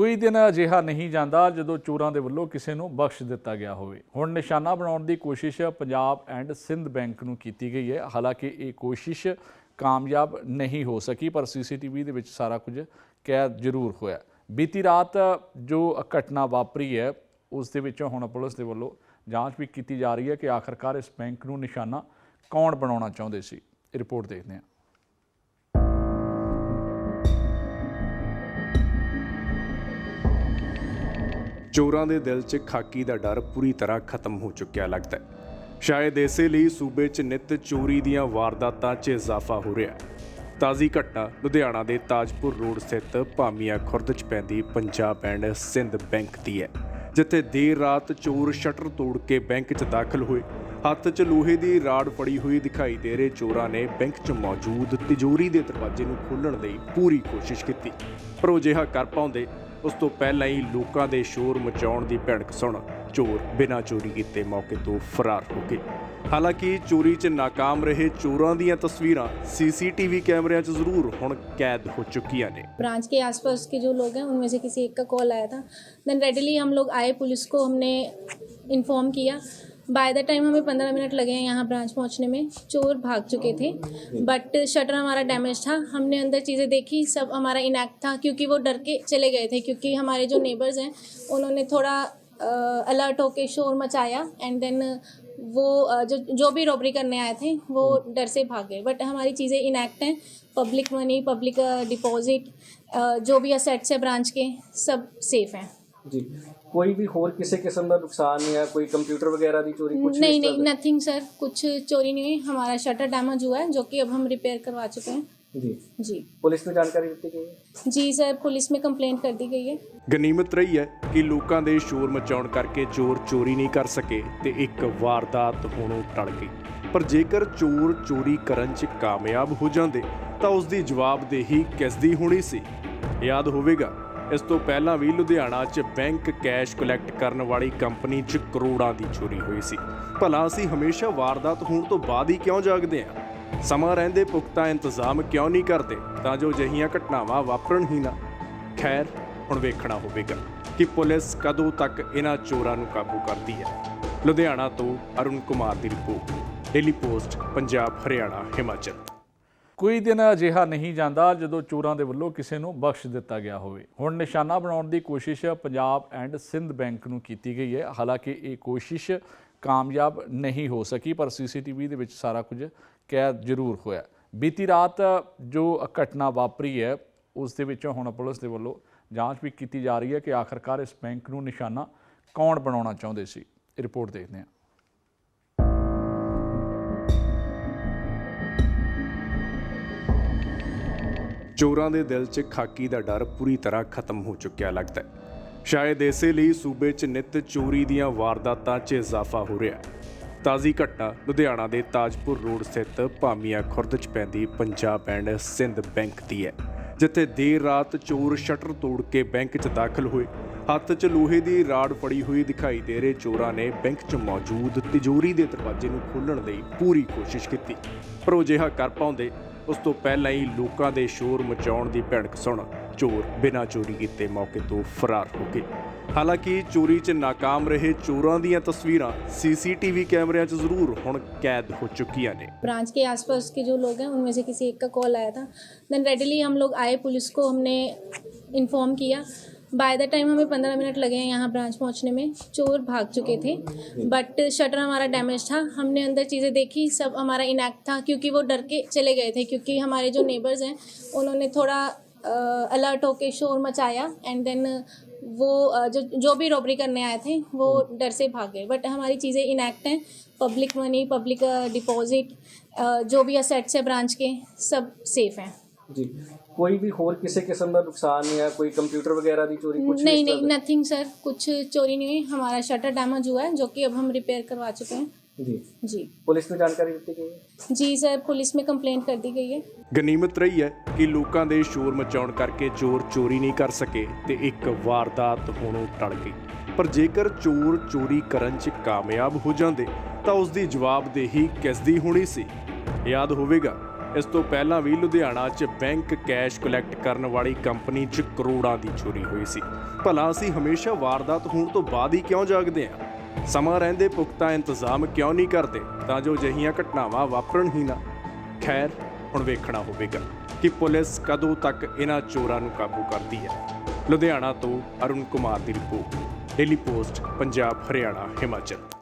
ਕੋਈ ਦਿਨ ਅਜਿਹਾ ਨਹੀਂ ਜਾਂਦਾ ਜਦੋਂ ਚੋਰਾਂ ਦੇ ਵੱਲੋਂ ਕਿਸੇ ਨੂੰ ਬਖਸ਼ ਦਿੱਤਾ ਗਿਆ ਹੋਵੇ। ਹੁਣ ਨਿਸ਼ਾਨਾ ਬਣਾਉਣ ਦੀ ਕੋਸ਼ਿਸ਼ ਪੰਜਾਬ ਐਂਡ ਸਿੰਧ ਬੈਂਕ ਨੂੰ ਕੀਤੀ ਗਈ ਹੈ। ਹਾਲਾਂਕਿ ਇਹ ਕੋਸ਼ਿਸ਼ ਕਾਮਯਾਬ ਨਹੀਂ ਹੋ ਸਕੀ, ਪਰ ਸੀਸੀਟੀਵੀ ਦੇ ਵਿੱਚ ਸਾਰਾ ਕੁਝ ਕੈਦ ਜ਼ਰੂਰ ਹੋਇਆ। ਬੀਤੀ ਰਾਤ ਜੋ ਘਟਨਾ ਵਾਪਰੀ ਹੈ, ਉਸ ਦੇ ਵਿੱਚੋਂ ਹੁਣ ਪੁਲਿਸ ਦੇ ਵੱਲੋਂ ਜਾਂਚ ਵੀ ਕੀਤੀ ਜਾ ਰਹੀ ਹੈ ਕਿ ਆਖਰਕਾਰ ਇਸ ਬੈਂਕ ਨੂੰ ਨਿਸ਼ਾਨਾ ਕੌਣ ਬਣਾਉਣਾ ਚਾਹੁੰਦੇ ਸੀ। ਇਹ ਰਿਪੋਰਟ ਦੇਖਦੇ ਹਾਂ। ਚੋਰਾਂ ਦੇ ਦਿਲ 'ਚ ਖਾਕੀ ਦਾ ਡਰ ਪੂਰੀ ਤਰ੍ਹਾਂ ਖਤਮ ਹੋ ਚੁੱਕਿਆ ਲੱਗਦਾ ਹੈ। ਸ਼ਾਇਦ ਇਸੇ ਲਈ ਸੂਬੇ 'ਚ ਨਿਤ ਚੋਰੀ ਦੀਆਂ ਵਾਰਦਾਤਾਂ 'ਚ ਇਜ਼ਾਫਾ ਹੋ ਰਿਹਾ ਹੈ। ਤਾਜ਼ੀ ਘਟਨਾ ਲੁਧਿਆਣਾ ਦੇ ਤਾਜਪੁਰ ਰੋਡ ਸਥਿਤ ਭਾਮੀਆ ਖੁਰਦ 'ਚ ਪੈਂਦੀ ਪੰਜਾਬ ਐਂਡ ਸਿੰਧ ਬੈਂਕ ਦੀ ਹੈ, ਜਿੱਥੇ ਦੇਰ ਰਾਤ ਚੋਰ ਸ਼ਟਰ ਤੋੜ ਕੇ ਬੈਂਕ 'ਚ ਦਾਖਲ ਹੋਏ। ਹੱਥ 'ਚ ਲੋਹੇ ਦੀ ਰਾੜ ਫੜੀ ਹੋਈ ਦਿਖਾਈ ਦੇ ਰਹੇ ਚੋਰਾਂ ਨੇ ਬੈਂਕ 'ਚ ਮੌਜੂਦ ਤਿਜੋਰੀ ਦੇ ਦਰਵਾਜ਼ੇ ਨੂੰ ਖੋਲ੍ਹਣ ਲਈ ਪੂਰੀ ਕੋਸ਼ਿਸ਼ ਕੀਤੀ, ਪਰ ਉਹ ਅਜਿਹਾ ਕਰ ਪਾਉਂਦੇ ਉਸ ਤੋਂ ਪਹਿਲਾਂ ਹੀ ਲੋਕਾਂ ਦੇ ਸ਼ੋਰ ਮਚਾਉਣ ਦੀ ਭਿਣਕ ਸੁਣ ਚੋਰ ਬਿਨਾਂ ਚੋਰੀ ਕੀਤੇ ਮੌਕੇ ਤੋਂ ਫਰਾਰ ਹੋ ਗਏ ਹਾਲਾਂਕਿ ਚੋਰੀ 'ਚ ਨਾਕਾਮ ਰਹੇ ਚੋਰਾਂ ਦੀਆਂ ਤਸਵੀਰਾਂ ਸੀਸੀਟੀਵੀ ਕੈਮਰਿਆਂ 'ਚ ਜ਼ਰੂਰ ਹੁਣ ਕੈਦ ਹੋ ਚੁੱਕੀਆਂ ਨੇ ब्रांच के आसपास के जो लोग हैं उनमें से किसी एक का कॉल आया था देन रेडिली हम लोग आए पुलिस को हमने इन्फॉर्म किया बाय द टाइम हमें पंद्रह मिनट लगे हैं यहाँ ब्रांच पहुँचने में, चोर भाग चुके थे। बट शटर हमारा डैमेज था। हमने अंदर चीज़ें देखी, सब हमारा इनैक्ट था, क्योंकि वो डर के चले गए थे, क्योंकि हमारे जो नेबर्स हैं, उन्होंने थोड़ा अलर्ट होके शोर मचाया एंड देन वो जो जो भी रॉबरी करने आए थे, वो डर से भाग गए। बट हमारी चीज़ें इनएक्ट हैं। पब्लिक मनी पब्लिक डिपॉजिट जो भी असेट्स है ब्रांच के, सब सेफ़ हैं। ਜੀ ਕੋਈ ਵੀ ਹੋਰ ਕਿਸੇ ਕਿਸਮ ਦਾ ਨੁਕਸਾਨ ਨਹੀਂ ਹੈ ਕੋਈ ਕੰਪਿਊਟਰ ਵਗੈਰਾ ਦੀ ਚੋਰੀ ਕੁਝ नहीं नहीं नथिंग सर कुछ चोरी नहीं हुई हमारा शटर डैमेज हुआ है जो कि अब हम रिपेयर करवा चुके हैं ਜੀ जी ਪੁਲਿਸ ਨੂੰ ਜਾਣਕਾਰੀ ਦਿੱਤੀ ਗਈ ਹੈ जी सर पुलिस में कंप्लेंट कर दी गई है ਗਨੀਮਤ ਰਹੀ ਹੈ ਕਿ ਲੋਕਾਂ ਦੇ ਸ਼ੋਰ ਮਚਾਉਣ ਕਰਕੇ ਚੋਰ ਚੋਰੀ ਨਹੀਂ ਕਰ ਸਕੇ ਤੇ ਇੱਕ ਵਾਰਦਾਤ ਹੋਣੋਂ ਟਲ ਗਈ ਪਰ ਜੇਕਰ ਚੋਰ ਚੋਰੀ ਕਰਨ 'ਚ ਕਾਮਯਾਬ ਹੋ ਜਾਂਦੇ ਤਾਂ ਉਸ ਦੀ ਜਵਾਬਦੇਹੀ ਕਿਸ ਦੀ ਹੋਣੀ ਸੀ ਯਾਦ ਹੋਵੇਗਾ ਇਸ ਤੋਂ ਪਹਿਲਾਂ ਵੀ ਲੁਧਿਆਣਾ 'ਚ ਬੈਂਕ ਕੈਸ਼ ਕਲੈਕਟ ਕਰਨ ਵਾਲੀ ਕੰਪਨੀ 'ਚ ਕਰੋੜਾਂ ਦੀ ਚੋਰੀ ਹੋਈ ਸੀ। ਭਲਾ ਅਸੀਂ ਹਮੇਸ਼ਾ ਵਾਰਦਾਤ ਹੋਣ ਤੋਂ ਬਾਅਦ ਹੀ ਕਿਉਂ ਜਾਗਦੇ ਹਾਂ ਸਮਾਂ ਰਹਿੰਦੇ ਪੁਖਤਾ ਇੰਤਜ਼ਾਮ ਕਿਉਂ ਨਹੀਂ ਕਰਦੇ? ਤਾਂ ਜੋ ਅਜਿਹੀਆਂ ਘਟਨਾਵਾਂ ਵਾਪਰਨ ਹੀ ਨਾ। ਖੈਰ, ਹੁਣ ਵੇਖਣਾ ਹੋਵੇਗਾ ਕਿ ਪੁਲਿਸ ਕਦੋਂ ਤੱਕ ਇਹਨਾਂ ਚੋਰਾਂ ਨੂੰ ਕਾਬੂ ਕਰਦੀ ਹੈ। ਲੁਧਿਆਣਾ ਤੋਂ ਅਰੁਣ ਕੁਮਾਰ ਦੀ report. Daily post, Punjab, Haryana, Himachal. ਕੋਈ ਦਿਨ ਅਜਿਹਾ ਨਹੀਂ ਜਾਂਦਾ ਜਦੋਂ ਚੋਰਾਂ ਦੇ ਵੱਲੋਂ ਕਿਸੇ ਨੂੰ ਬਖਸ਼ ਦਿੱਤਾ ਗਿਆ ਹੋਵੇ। ਹੁਣ ਨਿਸ਼ਾਨਾ ਬਣਾਉਣ ਦੀ ਕੋਸ਼ਿਸ਼ ਪੰਜਾਬ ਐਂਡ ਸਿੰਧ ਬੈਂਕ ਨੂੰ ਕੀਤੀ ਗਈ ਹੈ। ਹਾਲਾਂਕਿ ਇਹ ਕੋਸ਼ਿਸ਼ ਕਾਮਯਾਬ ਨਹੀਂ ਹੋ ਸਕੀ, ਪਰ ਸੀਸੀਟੀਵੀ ਦੇ ਵਿੱਚ ਸਾਰਾ ਕੁਝ ਕੈਦ ਜ਼ਰੂਰ ਹੋਇਆ। ਬੀਤੀ ਰਾਤ ਜੋ ਘਟਨਾ ਵਾਪਰੀ ਹੈ, ਉਸ ਦੇ ਵਿੱਚੋਂ ਹੁਣ ਪੁਲਿਸ ਦੇ ਵੱਲੋਂ ਜਾਂਚ ਵੀ ਕੀਤੀ ਜਾ ਰਹੀ ਹੈ ਕਿ ਆਖਰਕਾਰ ਇਸ ਬੈਂਕ ਨੂੰ ਨਿਸ਼ਾਨਾ ਕੌਣ ਬਣਾਉਣਾ ਚਾਹੁੰਦੇ ਸੀ। ਇਹ ਰਿਪੋਰਟ ਦੇਖਦੇ ਹਾਂ। ਚੋਰਾਂ ਦੇ ਦਿਲ 'ਚ ਖਾਕੀ ਦਾ ਡਰ ਪੂਰੀ ਤਰ੍ਹਾਂ ਖਤਮ ਹੋ ਚੁੱਕਿਆ ਲੱਗਦਾ ਹੈ। ਸ਼ਾਇਦ ਇਸੇ ਲਈ ਸੂਬੇ 'ਚ ਨਿਤ ਚੋਰੀ ਦੀਆਂ ਵਾਰਦਾਤਾਂ 'ਚ ਇਜ਼ਾਫਾ ਹੋ ਰਿਹਾ ਹੈ। ਤਾਜ਼ੀ ਘਟਨਾ ਲੁਧਿਆਣਾ ਦੇ ਤਾਜਪੁਰ ਰੋਡ ਸਥਿਤ ਭਾਮੀਆਂ ਖੁਰਦ 'ਚ ਪੈਂਦੀ ਪੰਜਾਬ ਐਂਡ ਸਿੰਧ ਬੈਂਕ ਦੀ ਹੈ, ਜਿੱਥੇ ਦੇਰ ਰਾਤ ਚੋਰ ਸ਼ਟਰ ਤੋੜ ਕੇ ਬੈਂਕ 'ਚ ਦਾਖਲ ਹੋਏ। ਹੱਥ 'ਚ ਲੋਹੇ ਦੀ ਰਾੜ ਫੜੀ ਹੋਈ ਦਿਖਾਈ ਦੇ ਰਹੇ ਚੋਰਾਂ ਨੇ ਬੈਂਕ 'ਚ ਮੌਜੂਦ ਤਿਜੋਰੀ ਦੇ ਦਰਵਾਜ਼ੇ ਨੂੰ ਖੋਲ੍ਹਣ ਲਈ ਪੂਰੀ ਕੋਸ਼ਿਸ਼ ਕੀਤੀ, ਪਰ ਉਹ ਅਜਿਹਾ ਕਰ ਪਾਉਂਦੇ ਉਸ ਤੋਂ ਪਹਿਲਾਂ ਹੀ ਲੋਕਾਂ ਦੇ ਸ਼ੋਰ ਮਚਾਉਣ ਦੀ ਭਿਣਕ ਸੁਣ ਚੋਰ ਬਿਨਾਂ ਚੋਰੀ ਕੀਤੇ ਮੌਕੇ ਤੋਂ ਫਰਾਰ ਹੋ ਗਏ ਹਾਲਾਂਕਿ ਚੋਰੀ 'ਚ ਨਾਕਾਮ ਰਹੇ ਚੋਰਾਂ ਦੀਆਂ ਤਸਵੀਰਾਂ ਸੀਸੀਟੀਵੀ ਕੈਮਰਿਆਂ 'ਚ ਜ਼ਰੂਰ ਹੁਣ ਕੈਦ ਹੋ ਚੁੱਕੀਆਂ ਨੇ ब्रांच के आसपास के जो लोग हैं उनमें से किसी एक का कॉल आया था देन रेडिली हम लोग आए पुलिस को हमने इन्फॉर्म किया बाय द टाइम हमें पंद्रह मिनट लगे हैं यहाँ ब्रांच पहुँचने में, चोर भाग चुके थे। बट शटर हमारा डैमेज था। हमने अंदर चीज़ें देखी, सब हमारा इनएक्ट था, क्योंकि वो डर के चले गए थे, क्योंकि हमारे जो नेबर्स हैं, उन्होंने थोड़ा अलर्ट होके शोर मचाया एंड देन वो जो जो भी रॉबरी करने आए थे, वो डर से भाग गए। बट हमारी चीज़ें इनएक्ट हैं। पब्लिक मनी पब्लिक डिपॉजिट जो भी असेट्स है ब्रांच के, सब सेफ़ हैं। ਜੀ ਕੋਈ ਵੀ ਹੋਰ ਕਿਸੇ ਕਿਸਮ ਦਾ ਨੁਕਸਾਨ ਨਹੀਂ ਹੈ ਕੋਈ ਕੰਪਿਊਟਰ ਵਗੈਰਾ ਦੀ ਚੋਰੀ ਕੁਝ नहीं नहीं नथिंग सर कुछ चोरी नहीं हुई हमारा शटर डैमेज हुआ है जो कि अब हम रिपेयर करवा चुके हैं ਜੀ जी ਪੁਲਿਸ ਨੂੰ ਜਾਣਕਾਰੀ ਦਿੱਤੀ ਗਈ ਹੈ जी सर पुलिस में कंप्लेंट कर दी गई है ਗਨੀਮਤ ਰਹੀ ਹੈ ਕਿ ਲੋਕਾਂ ਦੇ ਸ਼ੋਰ ਮਚਾਉਣ ਕਰਕੇ ਚੋਰ ਚੋਰੀ ਨਹੀਂ ਕਰ ਸਕੇ ਤੇ ਇੱਕ ਵਾਰਦਾਤ ਹੋਣੋਂ ਟਲ ਗਈ ਪਰ ਜੇਕਰ ਚੋਰ ਚੋਰੀ ਕਰਨ 'ਚ ਕਾਮਯਾਬ ਹੋ ਜਾਂਦੇ ਤਾਂ ਉਸ ਦੀ ਜਵਾਬਦੇਹੀ ਕਿਸ ਦੀ ਹੋਣੀ ਸੀ ਯਾਦ ਹੋਵੇਗਾ ਇਸ ਤੋਂ ਪਹਿਲਾਂ ਵੀ ਲੁਧਿਆਣਾ 'ਚ ਬੈਂਕ ਕੈਸ਼ ਕਲੈਕਟ ਕਰਨ ਵਾਲੀ ਕੰਪਨੀ 'ਚ ਕਰੋੜਾਂ ਦੀ ਚੋਰੀ ਹੋਈ ਸੀ। ਭਲਾ ਅਸੀਂ ਹਮੇਸ਼ਾ ਵਾਰਦਾਤ ਹੋਣ ਤੋਂ ਬਾਅਦ ਹੀ ਕਿਉਂ ਜਾਗਦੇ ਹਾਂ? ਸਮਾਂ ਰਹਿੰਦੇ ਪੁਖਤਾ ਇੰਤਜ਼ਾਮ ਕਿਉਂ ਨਹੀਂ ਕਰਦੇ? ਤਾਂ ਜੋ ਅਜਿਹੀਆਂ ਘਟਨਾਵਾਂ ਵਾਪਰਨ ਹੀ ਨਾ। ਖੈਰ, ਹੁਣ ਵੇਖਣਾ ਹੋਵੇਗਾ ਕਿ ਪੁਲਿਸ ਕਦੋਂ ਤੱਕ ਇਹਨਾਂ ਚੋਰਾਂ ਨੂੰ ਕਾਬੂ ਕਰਦੀ ਹੈ। ਲੁਧਿਆਣਾ ਤੋਂ ਅਰੁਣ ਕੁਮਾਰ ਦੀ report. Daily post, Punjab, Haryana, Himachal.